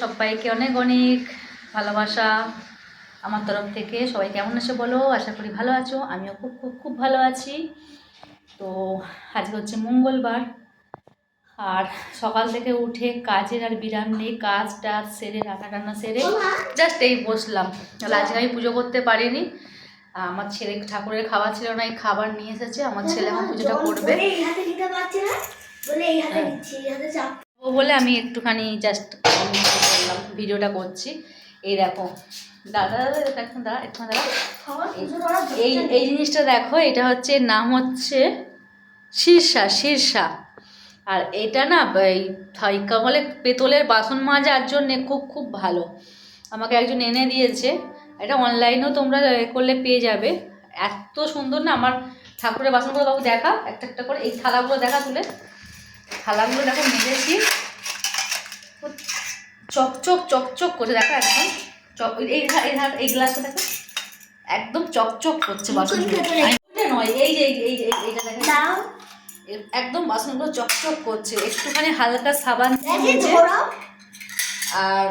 সবাইকে অনেক অনেক ভালোবাসা আমার তরফ থেকে। সবাই কেমন আছো বলো? আশা করি ভালো আছো। আমিও খুব খুব খুব ভালো আছি। তো আজকে হচ্ছে মঙ্গলবার। আর সকাল থেকে উঠে কাজের আর বিরাম নেই। কাজ টাজ সেরে রান্না টান্না সেরে জাস্ট এই বসলাম। তাহলে আজকে আমি পুজো করতে পারিনি। আমার ছেলে ঠাকুরের খাবার ছিল না এই খাবার নিয়ে এসেছে আমার ছেলে এখন পুজোটা করবে। বলে চাপ। ও বলে আমি একটুখানি জাস্ট করলাম ভিডিওটা করছি। এই দেখো দাদা দাদা একটু দাঁড়া। একটু দাঁড়া এই এই জিনিসটা দেখো এটা হচ্ছে নাম হচ্ছে শীর্ষা শীর্ষা। আর এটা না এই থাইকা বলে পেতলের বাসন মাজার জন্যে খুব খুব ভালো। আমাকে একজন এনে দিয়েছে এটা অনলাইনেও তোমরা এ করলে পেয়ে যাবে। এত সুন্দর না আমার ঠাকুরের বাসনগুলো বাবু দেখা একটা একটা করে এই থালাগুলো দেখা তুলে। থালাগুলো দেখো মেজেছি। চকচক চকচক করছে দেখো একদম। চক এই এই গ্লাসটা দেখো। একদম চকচক করছে ওটা নয় এই যে এই যে- এই যে এইটা দেখো। একদম বাসনগুলো চকচক করছে। একটুখানি হালকা সাবান আর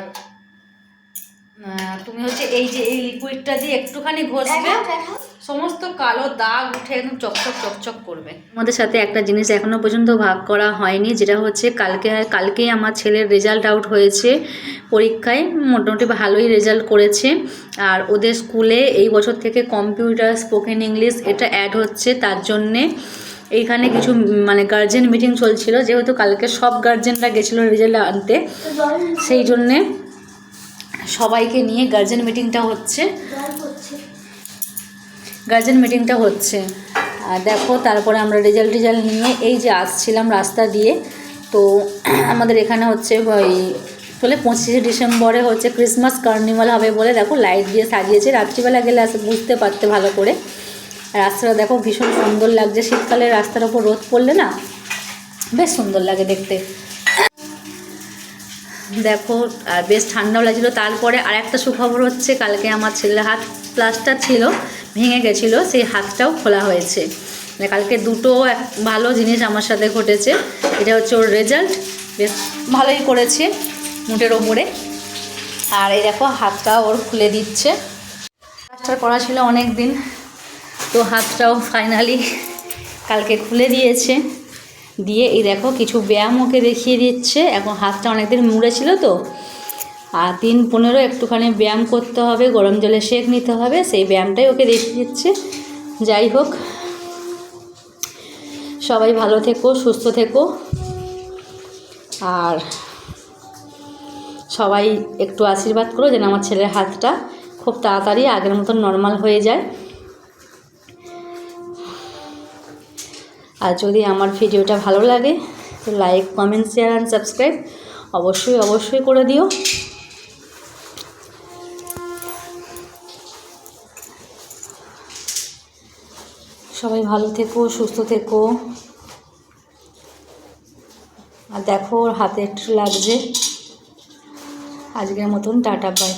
তুমি হচ্ছে এই যে এই লিকুইডটা দিয়ে একটুখানি ঘষবে সমস্ত কালো দাগ উঠে একদম চকচক চকচক করবে। আমাদের সাথে একটা জিনিস এখনও পর্যন্ত ভাগ করা হয়নি যেটা হচ্ছে কালকে কালকেই আমার ছেলের রেজাল্ট আউট হয়েছে পরীক্ষায় মোটামুটি ভালোই রেজাল্ট করেছে। আর ওদের স্কুলে এই বছর থেকে কম্পিউটার স্পোকেন ইংলিশ এটা অ্যাড হচ্ছে তার জন্যে এইখানে কিছু মানে গার্জেন মিটিং চলছিল যেহেতু কালকে সব গার্জেনরা গেছিল রেজাল্ট আনতে সেই জন্যে সবাইকে নিয়ে গার্জেন মিটিংটা হচ্ছে। গার্জেন মিটিংটা হচ্ছে। আর দেখো, তারপরে আমরা রেজাল্ট টেজাল্ট নিয়ে এই যে আসছিলাম রাস্তা দিয়ে, তো আমাদের এখানে হচ্ছে ওই বলে পঁচিশে ডিসেম্বরে হচ্ছে ক্রিসমাস কার্নিভাল হবে বলে দেখো লাইট দিয়ে সাজিয়েছে। রাত্রিবেলা গেলে আসে বুঝতে পারতে ভালো করে। রাস্তাটা দেখো ভীষণ সুন্দর লাগছে। শীতকালে রাস্তার ওপর রোদ পড়লে না বেশ সুন্দর লাগে দেখতে। দেখো, আর বেশ ঠান্ডাও লাগছিল। তারপরে আর একটা সুখবর হচ্ছে, কালকে আমার ছেলের হাত প্লাস্টার ছিল, ভেঙে গেছিল, সেই হাতটাও খোলা হয়েছে। মানে কালকে দুটো এক ভালো জিনিস আমার সাথে ঘটেছে, এটা হচ্ছে ওর রেজাল্ট বেশ ভালোই করেছে, মুটের ওপরে। আর এই দেখো, হাতটা ওর খুলে দিচ্ছে। প্লাস্টার করা ছিল অনেক দিন তো হাতটাও ফাইনালি কালকে খুলে দিয়েছে। দিয়ে এই দেখো কিছু ব্যায়াম ওকে দেখিয়ে দিচ্ছে। এখন হাতটা অনেকদিন মুড়ে ছিল তো। আর তিন পনেরো একটুখানি ব্যায়াম করতে হবে, গরম জলে সেঁক নিতে হবে, সেই ব্যায়ামটাই ওকে দেখিয়ে দিচ্ছে। যাই হোক, সবাই ভালো থেকো, সুস্থ থেকো। আর সবাই একটু আশীর্বাদ করো যেন আমার ছেলের হাতটা খুব তাড়াতাড়ি আগের মতন নর্মাল হয়ে যায়। আর যদি আমার ভিডিওটা ভালো লাগে, তো like comment share and subscribe অবশ্যই অবশ্যই করে দিও। সবাই ভালো থেকো, সুস্থ থেকো। আর দেখো হাতে একটু লাগছে। আজকের মতন টাটা বাই